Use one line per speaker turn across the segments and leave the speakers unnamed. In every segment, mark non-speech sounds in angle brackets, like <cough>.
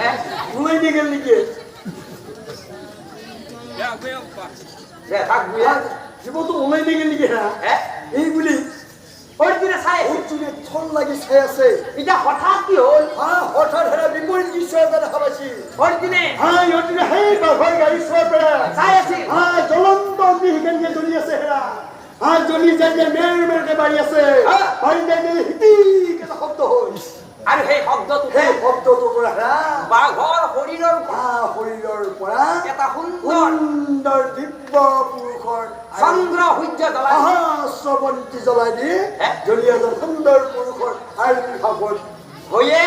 হ্যাঁ
ওলাই নিয়ে গেল নাকি
দে থাক বুয়া
জীব তো ওলাই নিয়ে গেল নাকি হ্যাঁ
হ্যাঁ
এইবুলি
দিনে চাই
ওর চুলে চাই আছে
এটা হঠাৎ
হ্যাঁ হেরা হ্যাঁ হ্যাঁ জ্বলি আছে হেৰা হ্যাঁ জ্বলি যায় যে মেৰ মেৰকে বাঢ়ি আছে
হ্যাঁ।
বাঢ়ি যায় যে এটা শব্দ হ'ল
আৰু সেই শব্দটোতে
সেই শব্দটোৰ পৰা
বাঘৰ শৰীৰৰ
শৰীৰৰ পৰা
এটা সুন্দৰ
সুন্দৰ দিব্য পুৰুষৰ
চন্দ্ৰ সূৰ্য জ্বলাই
সহস্ৰবন্তী জ্বলাই দি? জ্বলি এজন সুন্দৰ পুৰুষৰ আবিৰ্ভাৱত
হৈয়ে?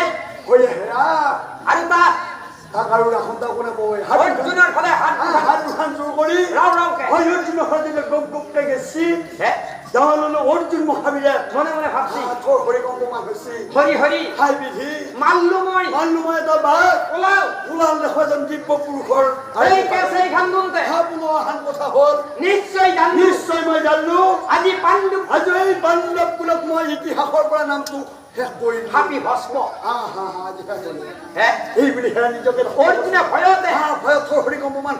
হৈ হেৰা।
আৰু তাত
তাক আৰু ৰাখোঁতা কোনে কয় হাত
ফালে হাত
জোৰ কৰি।
ৰাও ৰাওকে
হয় গপকে গেছি।
হে
হলো অর্জুন মহাবীৰে
মনে মনে ভাবছি।
হরি হৰিকম্পমান হৈছে
হৰি হৰি
হাই বিধি। মাল্যময়। মাল্যময় এটা বাঘ।
ওলাও।
ওলাল দেখো এজন দিব্য পুরুষর।
এই কাছে খান্দুনতে
হা পুনৰ আহান কথা হ'ল।
নিশ্চয় জানো
নিশ্চয় মই জানো
আজি পাণ্ডু।
আজি এই পাণ্ডৱ কুলত মই ইতিহাসৰ পৰা নামটো
হাপি ভস্ম।
হা হা হা আজি শেষ কৰিম
হে
এই বুলি হেৰা নিজকে
অৰ্জুনে ভয়তে।
হা ভয়ত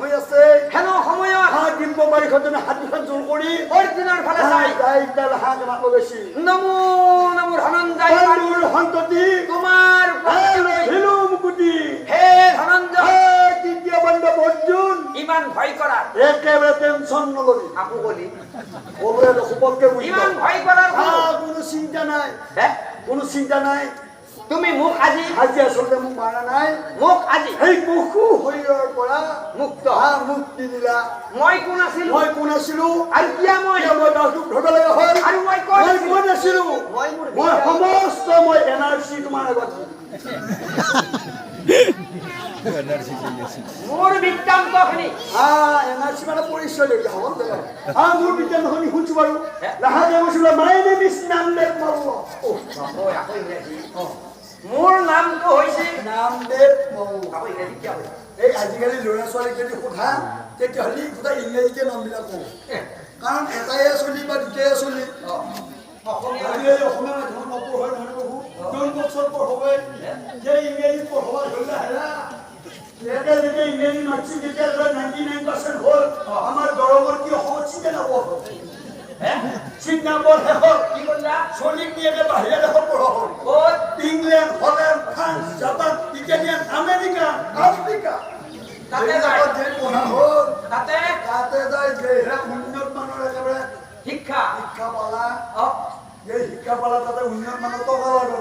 হৈ আছে
হেনো সময়ত।
হা দিব্য বাৰীখনজনে হাত দুখন জোৰ কৰি
অৰ্জুনৰ ফালে চাই।
হাঁহ কেমাক লগাইছি
নমো নমো ধনঞ্জয়
পাণ্ডুৰ সন্ততি
তোমাৰ উপস্থিতিলৈ
হিলো
হে ধনঞ্জয়।
তৃতীয় পাণ্ডৱ অৰ্জুন।
ইমান ভয় কৰা
একেবাৰে টেনচন নলবি।
আপু গলি
সকলোৱে বুজিব।
ইমান ভয় কৰাৰ কোনো-
চিন্তা নাই। কোনো চিন্তা নাই।
তুমি মোক আজি।
আজি আচলতে মোক মাৰা নাই।
মোক আজি।
সেই পশু শৰীৰৰ পৰা
মুক্ত।
হা মুক্তি দিলা।
মই কোন আছিলো?
মই কোন আছিলো?
আৰু কিয় মই?
মই দাসটোক ধৰিব লগা হ'ল
আৰু মই
মই? কোন আছিলো?
মই মোৰ
মই
বিদ্যা-
সমস্ত <laughs> মই এন আৰ চি তোমাৰ আগত
মোৰ বৃত্তান্তখিনি
হা এন আৰ চি মানে পৰিচয় লৈ হ'ল হা মোৰ বিজ্ঞানখনি শুনছো বাৰু লাহাজে কৈছিলো my name is Namdev Malla
আকৌ আকৌ ইংৰাজী মোৰ নামটো হৈছে
নামদেৱ মল্ল
আকৌ ইংৰাজী কিয় হ'ল?
এই আজিকালি ল'ৰা ছোৱালীক যদি সোধা তেতিয়াহ'লে গোটেই ইংৰাজীতে নামবিলাক কওঁ। কাৰণ এটাই চলি বা দুটাই চলি
অসমীয়া
অসমীয়া মাধ্যমত নপঢ়াই নহয় বহু তেওঁলোকক চব পঢ়াবই যে ইংৰাজী পঢ়োৱা ধৰিলে হেৰা।
তাতে।
যে
তাতে
যায় যেহে উন্নত মানৰ একেবাৰে
শিক্ষা
শিক্ষা পালা এই শিক্ষা পালা তাতে উন্নত মানৰ টকা লাগে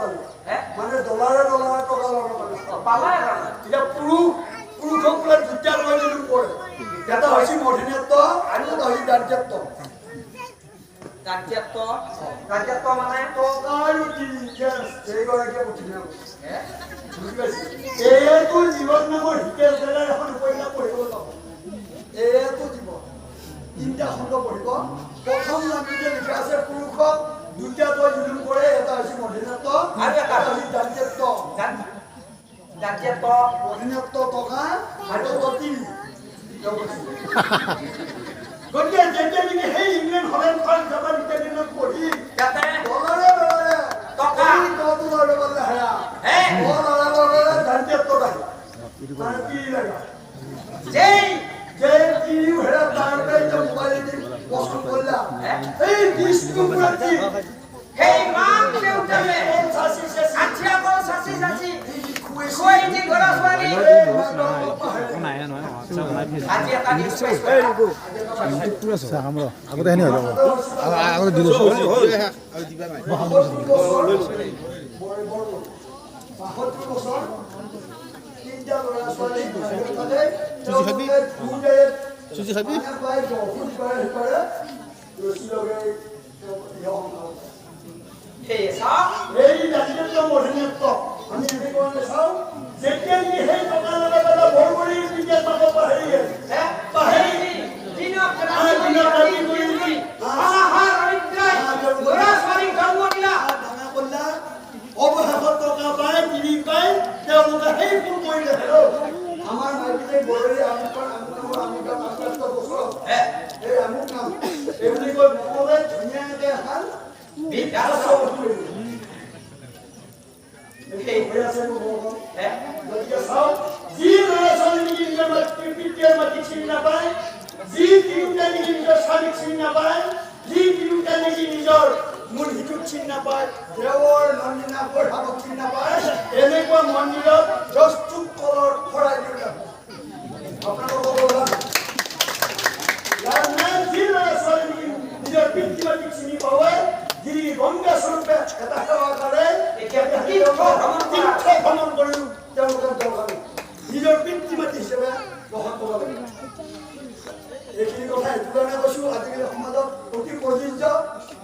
মানে ডলাৰে ডলাৰে টকা লাগে
পালা আৰু
এতিয়া পুৰুষ পুৰুষক বোলে দুটা লগাই যদি পৰে এটা হৈছে মধিনত্ব আৰু এটা হৈছে দাৰ্যত্ব
ৰাজ্যত্ব ৰাজ্যত্ব মানে
টকা আৰু তিনি সেইগৰাকীয়ে বুজি
হে?
বুজি পাইছে এইটো জীৱন নামৰ হিতেশ জেগাৰ এখন উপন্যাস পঢ়িব পাব এইটো জীৱন তিনিটা খণ্ড লিখা আছে পুৰুষক দুটা তই জুলুম কৰে এটা দাৰ্যত্ব
ৰাজ- ৰাজ্যত্ব
অধীনত্ব টকা আৰু অতি গতিকে যেতিয়া নেকি সেই ইংলেণ্ড হলেণ্ড ইত্যাদিত পঢ়ি
যাতে
ডলাৰে ডলাৰে
টকা।
বদলে হেৰা
হে।
দহ ডলাৰে বদলে দাৰ্যত্ব লাগে মানে কি লাগে
যেই।
যে এই
ৰ আগতে সেনে হৈ যাব আগতে দি লৈছোঁ
বাসত্তৰ বছৰ তিনিটা ল'ৰা ছোৱালী
চুজি খাবি? চুজি খাবি?
শান্তি এনেকুৱা মন্দিৰত যৌতুক কলৰ শৰাই নিজৰ পিতৃ মাতৃক চিনি পাৱে যি কৰে।
তীৰ্থ
নিজৰ পিতৃ হিচাপে গ্ৰহণ কথা এইটো কাৰণে কৈছোঁ, আজিকালি সমাজত অতি প্ৰযোজ্য।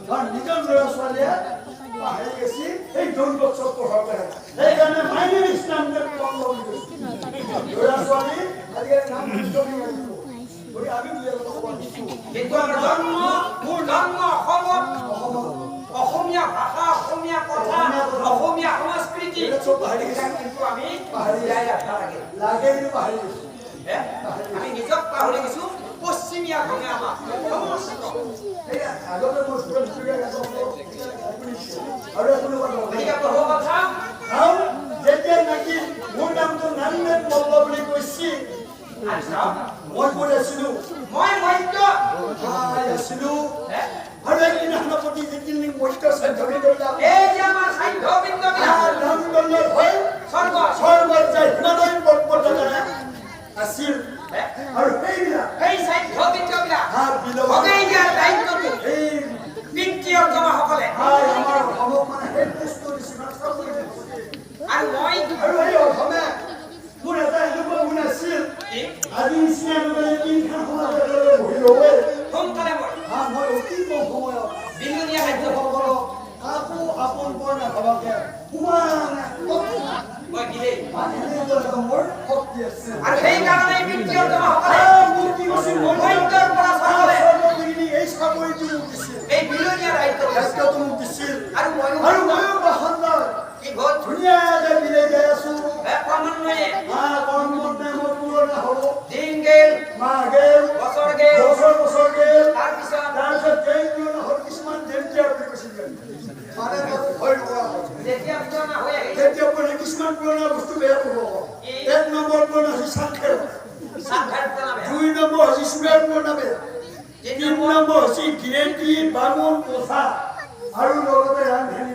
কাৰণ নিজৰ ল'ৰা ছোৱালীয়ে বাহিৰ গেছি।
দুর্গ চক্র হবে না।
এই
অসমীয়া ভাষা কিন্তু আমি
পাহৰি
যাই ৰাখিব লাগে আমি নিজক পশ্চিমীয়া
আৰু এগুলো কথা
গতিকে প্ৰভু কথা
আৰু যেতিয়া নেকি মোৰ নামটো নানমেট মল্ল বুলি কৈছিল মই ক'ত আছিলো
মই মধ্য
আছিলো আৰু একদিন সেনাপতি যিদিন মধ্য সাধ্যকে কৰিলাম
এই যে আমাৰ সাধ্য
বিন্দু নামদণ্ডৰ হৈ
স্বৰ্গ
স্বৰ্গত যায় হিমালয় পৰ্বতৰ আছিল আৰু সেইবিলাক
সেই সাধ্য বিন্দুবিলাক ভগাই দিয়াৰ দায়িত্বটো
এই
পিঙ্কি অর্জমা
সকলে আর আমার সমকালে হেড পোস্ট করে সিমাস
করে
আর তেতিয়া মানে কিছুমান
পুৰণা
বস্তু বেয়া পাব এক নম্বৰ পুৰণা হৈছে
সাক্ষৰ
দুই নম্বৰ হৈছে চুগাৰ পুৰণা বেয়া
তিনি
নম্বৰ হৈছে গিৰেটি বামুণ পোচা আৰু লগতে ৰান্ধেনি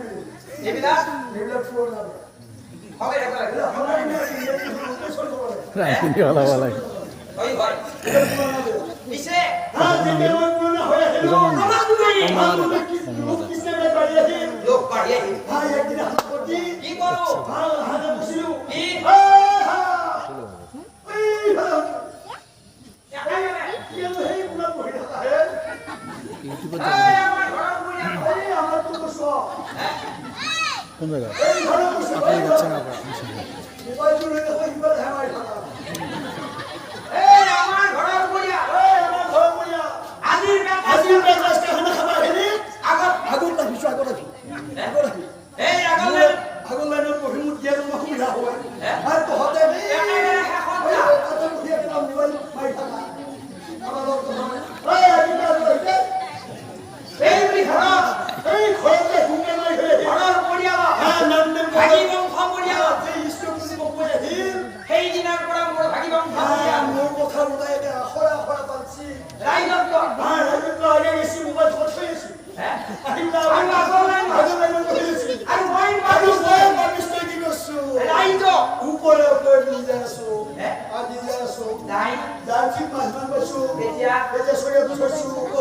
এইবিলাক
এইবিলাক পুৰণা বেয়া
লোক পাড়িয়ে
ভাই একদিন হাজপতি
কি
করো ভাই হাজপতি
কি
কোন
জায়গা
আপনি
যাচ্ছেন আপনার আমার ঘর
করিয়া
আমার ঘর করিয়া
আজির
ব্যাপার আজির ব্যাপার খাবার
শস্য
বেজে শরীর শস্য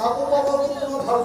আবু বাবা তোমার ভালো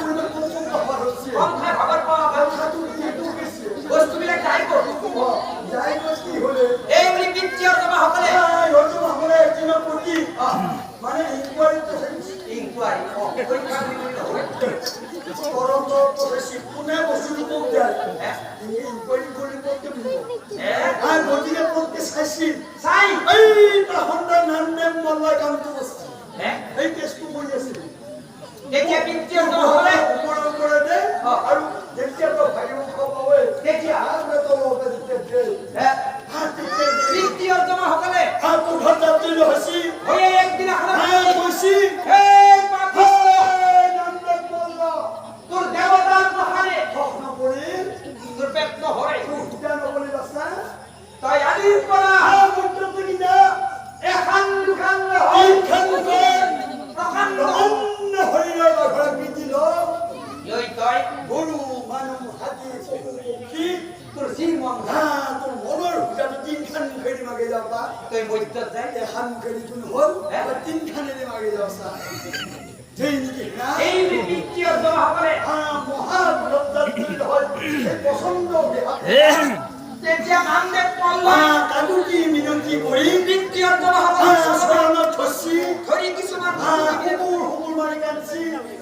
परंतु
प्रवेशी पुणे बसून बोलते तुम्ही
उपाय बोलली बोलते आणि
बोलते साशी साई ऐ प्रहंड नाम नेम मल्ला
कांत
এই
তেতিয়া নামদেৱ
হা কাকুতি মিনতি কৰি
পিতৃ
হা
অৰ্জনসকলে ধৰি কিছুমান
হা কুকুৰ কুকুৰ মাৰি কান্দিছি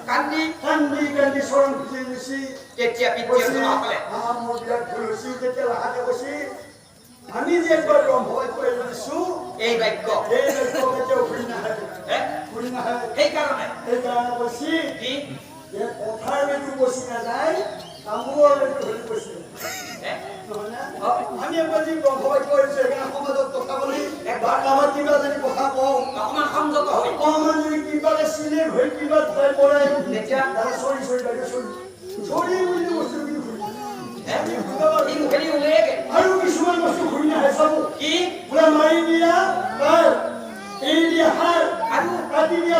কান্দি
কান্দি কান্দি চৰণ খুজি নিছি
তেতিয়া পিতৃ অৰ্জনসকলে
মোৰ বিৰাট ভুল হৈছে তেতিয়া লাহেকে কৈছে আমি যে একবাৰ ব্ৰহ্মই কৈ দিছো
এই বাক্য
এই বাক্য কেতিয়াও ঘূৰি নাহে
হে
ঘূৰি নাহে
সেইকাৰণে
সেইকাৰণে কৈছে
কি?
যে পথাৰ বেটু বচি নাযায় তামোলৰ আমি একবাৰ যি ব্ৰহ্মই কৈ দিছো সমাজত কথা বুলি
একবাৰ
কাৰোবাৰ কিবা যদি কথা কওঁ
অকণমান সংযত হৈ
অকণমান যদি কিবাকে চিনে হৈ কিবা ধৰাই পৰে
তেতিয়া
চৰি চৰি লাগে চৰি বুলি বস্তু আৰু কিছুমান বস্তু
কি
বোলে মাৰি দিয়া কাৰ এৰি দিয়া সাৰ কাটি দিয়া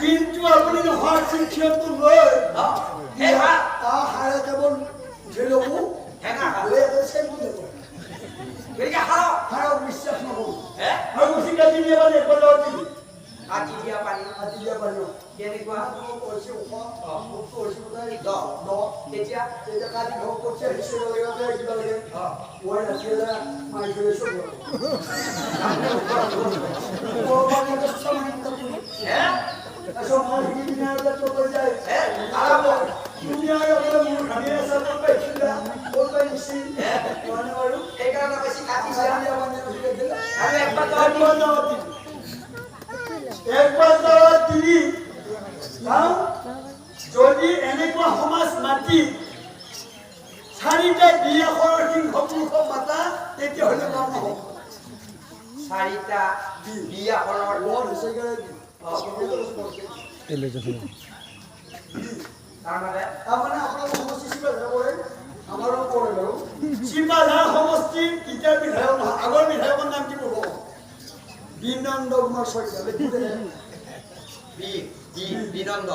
কিন্তু আপনি হওয়ার শিক্ষণটো লৈ
অ সেই হাৰ
তাৰ হাৰে কেৱল ল'ব
হেঙা হাৰ
লৈ একে চেপি ল'ব
গতিকে হাৰ
হাৰক বিশ্বাস নকৰোঁ হ্যাঁ আমি শিক্ষা দিয়ে মানে এপদৰ
পানী
কাটি দিয়ে পানী
কেনেকুৱা
কৈছে ওখ মই ৰাখিলে মাৰি চব
হে
তাৰপিছত মই শিকি পিনে আৰু তাত কৈ যায়
হে আৰাম
তুমি আৰু বোলে মোৰ ভাবি আছা ক'ত পাইছিলা ক'ত পাইছি মানে বাৰু
সেইকাৰণে বেছি কাটি দিয়া
চাৰিয়া মানে উঠি দিলে
আৰু একবাৰ তই
একবাৰ যাওঁ তিনি একবাৰ যাওঁ তিনি চাওঁ যদি এনেকুৱা মাতি চাৰিটা বিয়া কৰাৰ সিংহ পুৰুষ মাতা তেতিয়াহ'লে কাম নহ'ব
চাৰিটা বিয়াখনৰ
বৰ হৈছে
তাৰমানে?
আপোনালোকৰ সমষ্টি চিপাঝাৰ কৰে। আমাৰো কৰে বাৰু। চিপাঝাৰ সমষ্টিৰ এতিয়া বিধায়ক নহয় আগৰ বিধায়কৰ নাম কি ক'ব বিনন্দ কুমাৰ শইকীয়া
বিনন্দ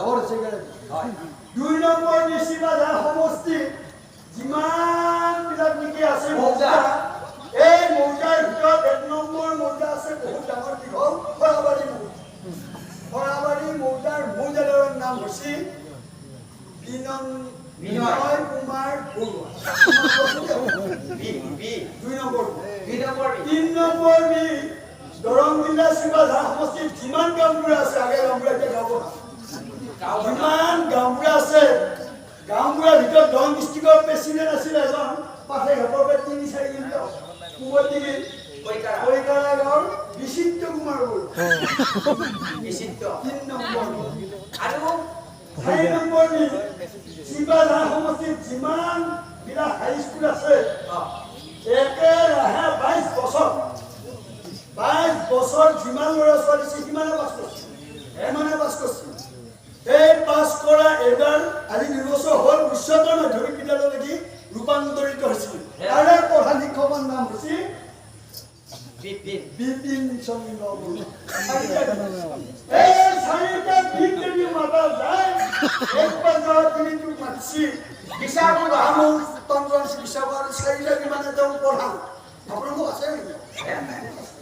হয়।
দুই নম্বৰ যি চিপাঝাৰ সমষ্টি যিমান বিলাক নেকি আছে মৌজা। এই মৌজাৰ ভিতৰত এক নম্বৰ মৌজা আছে বহুত ডাঙৰ দীঘল খৰাবাৰী মৌজা। খৰাবাৰী মৌজাৰ মৌজাদাৰৰ নাম হৈছে
বিনয়।
কুমাৰ বৰুৱা। দুই নম্বৰ তিন নম্বৰ বি দৰং জিলা চিপাঝাৰ সমষ্টিত যিমান গাঁওবুঢ়া আছে আগে গাঁওবুঢ়া এতিয়া গাঁওবুঢ়া যিমান ভিতৰত দৰং ডিষ্ট্ৰিক্টৰ প্ৰেচিডেণ্ট আছিল এজন পাঠে ঘাটৰ পৰা তিনি চাৰি কিলোমিটাৰ কুমতি
কৈকাৰা
কৈকাৰা গাঁৱৰ বিচিত্ৰ কুমাৰ বৰুৱা
নিষিদ্ধ।
তিন নম্বৰ
আৰু
চাৰি নম্বৰ বি সমষ্টিত যিমান বিলাক হাইস্কুল আছে একেৰাহে বাইশ বছৰ। বাইশ বছৰ যিমান ল'ৰা ছোৱালী আছে সিমানে পাছ কৰিছে। এমানে পাছ কৰিছে। এই পাছ কৰা এইবাৰ আজি দুবছৰ হ'ল উচ্চতৰ মাধ্যমিক বিদ্যালয়লৈকে ৰূপান্তৰিত হৈছিল। তাৰে প্ৰধান শিক্ষকৰ নাম হৈছে আপোনালোক আছে নেকি?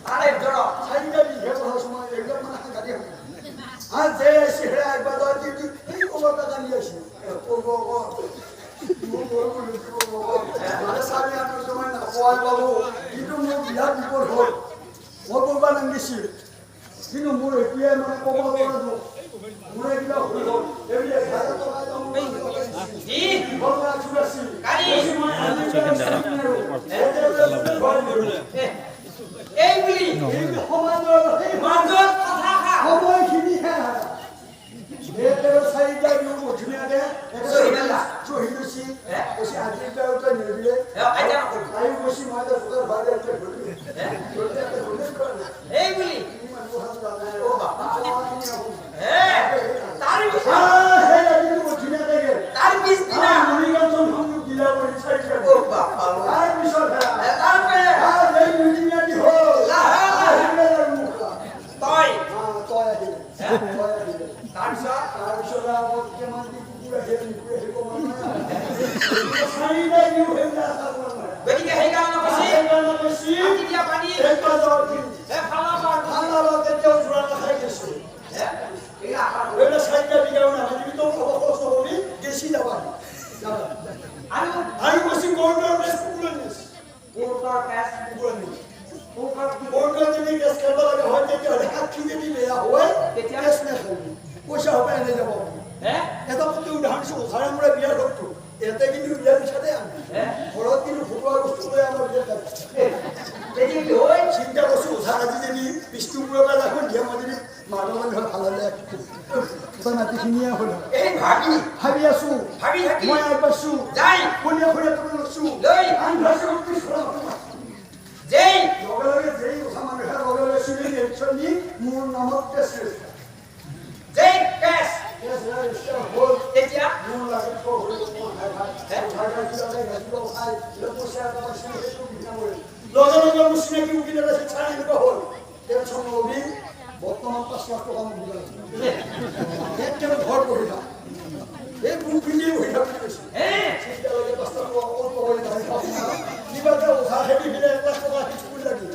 তাৰে ভিতৰত
কিন্তু মোৰ বিৰাট বিপদ হ'ল মই কৰিব নাগিছিল কিন্তু মোৰ এতিয়াই মানে ক'ব নোৱাৰিলোঁ মোৰ এইবিলাক হৈ গ'ল এইবিলাক এই
বুলি
সমাজৰ খুশি খুশি আজিটা ওটা নেবলে আমি খুশি মাদের ফুলের বিষ্ণুপুরে যখন যে মজুরি মাদল ধর ভালো নাতিখিনি হলো।
ভাবি।
ভাবি আছো
ভাবি
মই আগবাঢ়ছো
যাই।
কোনে কোনে
Vai
falar que escuro daqui.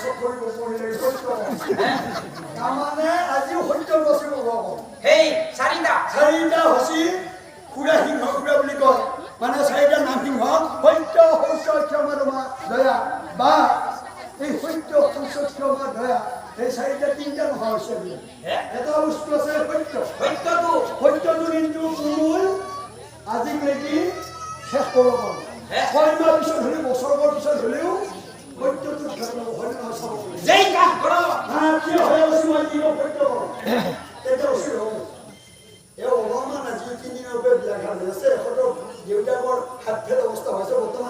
হ্যাঁ। সব কৰিব পৰিলে সত্য তাৰমানে আজি সত্য নচিব ৰ'ব
সেই চাৰিটা।
চাৰিটা হৈছে
খুৰাহি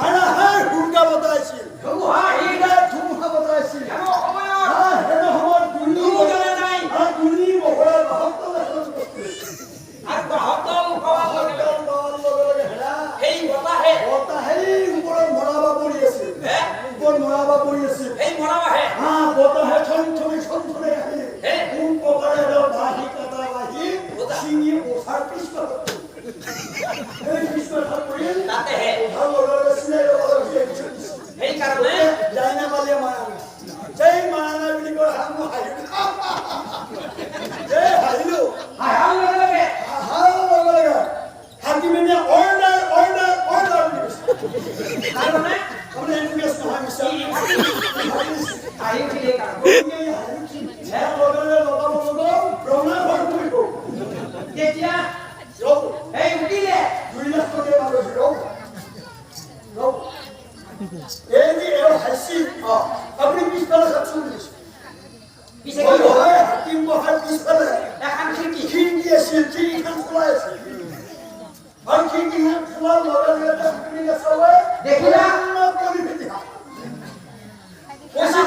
হাৰাহাৰ হুংকা বতাইছিল
ধুমুহা
বতাইছিল
হেন সময়ত
গুলি গুলি মহৰাই বাসত্তল এখন বস্তি
বাসত্তল লগে লগে
হেৰা
সেই বতাহে বতাহেই
No. Any error has seen ah. Every people has seen this. Boy, why hakim mo har
people?
এখন
কি হিন্দি
আছে কি খান খোলা
আছে আর
কি কি খান খোলা লগা লাগা তুমি না সবাই
দেখিলা
না করি দিলা কোশিশ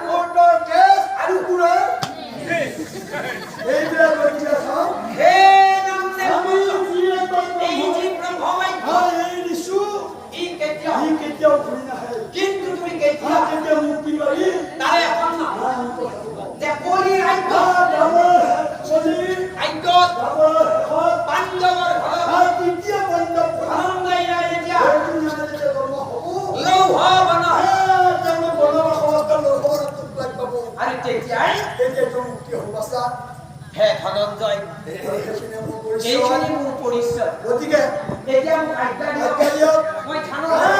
আৰু
পুনৰ অবস্থা
হ্যাঁ
ধনঞ্জয় এইখানে পরিচয়
গতিকে
এতিয়া মোক আজ্ঞা দিয়ক মই
থানা